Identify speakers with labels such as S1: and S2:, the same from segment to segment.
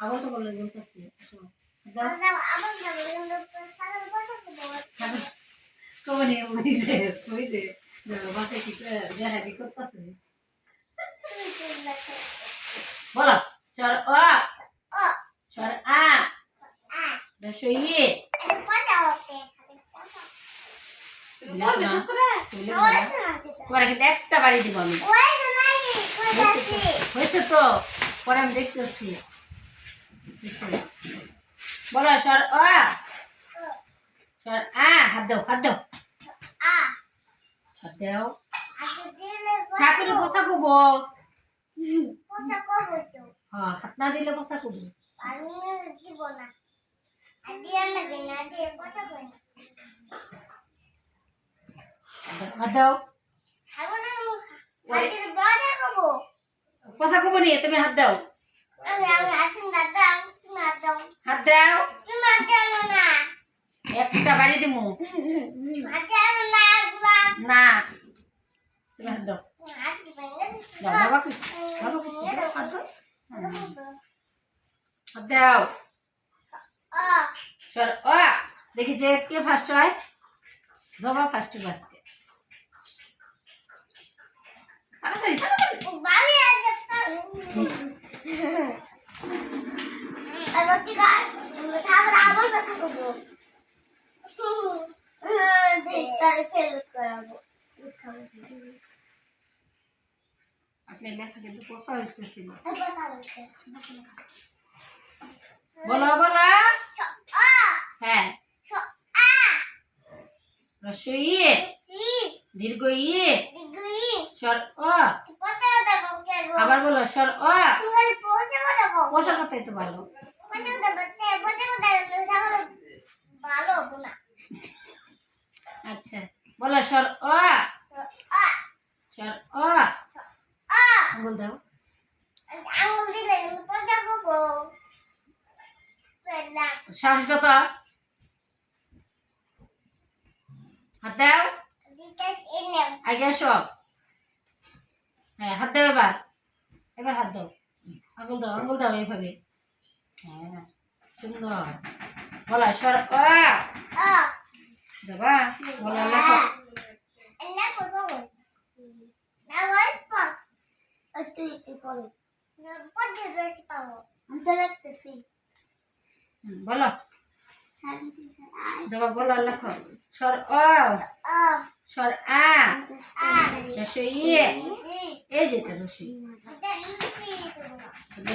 S1: আবার তো বলে।
S2: বছর দেবো
S1: কমনি ওই যে ওই যে বাসে কি দেখা কি করতেছে? বলো সর অ।
S2: ও
S1: সর আ।
S2: আ।
S1: রসই
S2: এটা
S1: পরে কিন্তু একটা বাড়ি দিব আমি। হয়েছে তো। পরে আমি দেখতেছি। বলো সর অ সর আ হাত দাও হাত দাও।
S2: আ।
S1: হাত দাও। ঠাকুরে বসা
S2: তো।
S1: হ্যাঁ হাত না দিলে বসা করব।
S2: আমি দিব না। আর দিয়ে লাগে না দিয়ে পচা করে না
S1: হাত দাও।
S2: খাব না আগে বাজা খাব।
S1: বসা করব নি তুমি হাত দাও।
S2: আমি আমি হাতে দাও হাত দাও।
S1: একটা বাড়ি দিব
S2: না।
S1: তুমি হাত দাও।
S2: হাত
S1: দাও, দেখি যে কে ফার্স্ট হয়। জবা ফার্স্ট হবে আজকে তাড়াতাড়ি, তাড়াতাড়ি।
S2: বালি আছে এবার কি কর তারপর আবার কথা বলব তার ফেল করাবো
S1: আপনার লেখা কিন্তু পোষা হইতেছিল বলো বলো হ্যাঁ। রসই। দীর্ঘ ইয়ে সর আবার বলো সর পোষা কথাই তো ভালো। আচ্ছা বলো সর ও
S2: আ
S1: সর ও
S2: আ
S1: আঙ্গুল দাও।
S2: আঙুল দিলে পচা করব
S1: সাহস কত? হাত দাও। আগে আসো হ্যাঁ হাত দাও এবার। এবার হাত দাও। আঙুল দাও আঙুল দাও এইভাবে। হ্যাঁ সুন্দর। বলো সর যাবা? বলো লেখো
S2: এনে করব না বল পা তুই তুই করো আমি তো লাগতেছি
S1: ইয়ে এই যেটা রসি।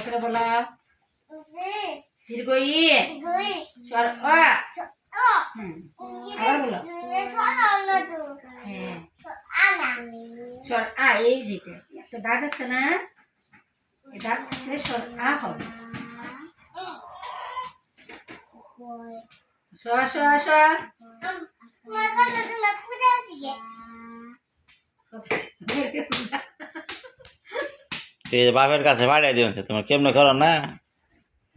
S1: করে দীর্ঘ ইয়ে সর
S2: ইসি
S1: আবার বলো। হ্যাঁ। সর আ, এই যেটা একটা দাগ আছে না? দাগ থাকলে আ হবে।
S3: বাপের কাছে ভাড়াই দিয়েছে, তোমার কেমনে করো না?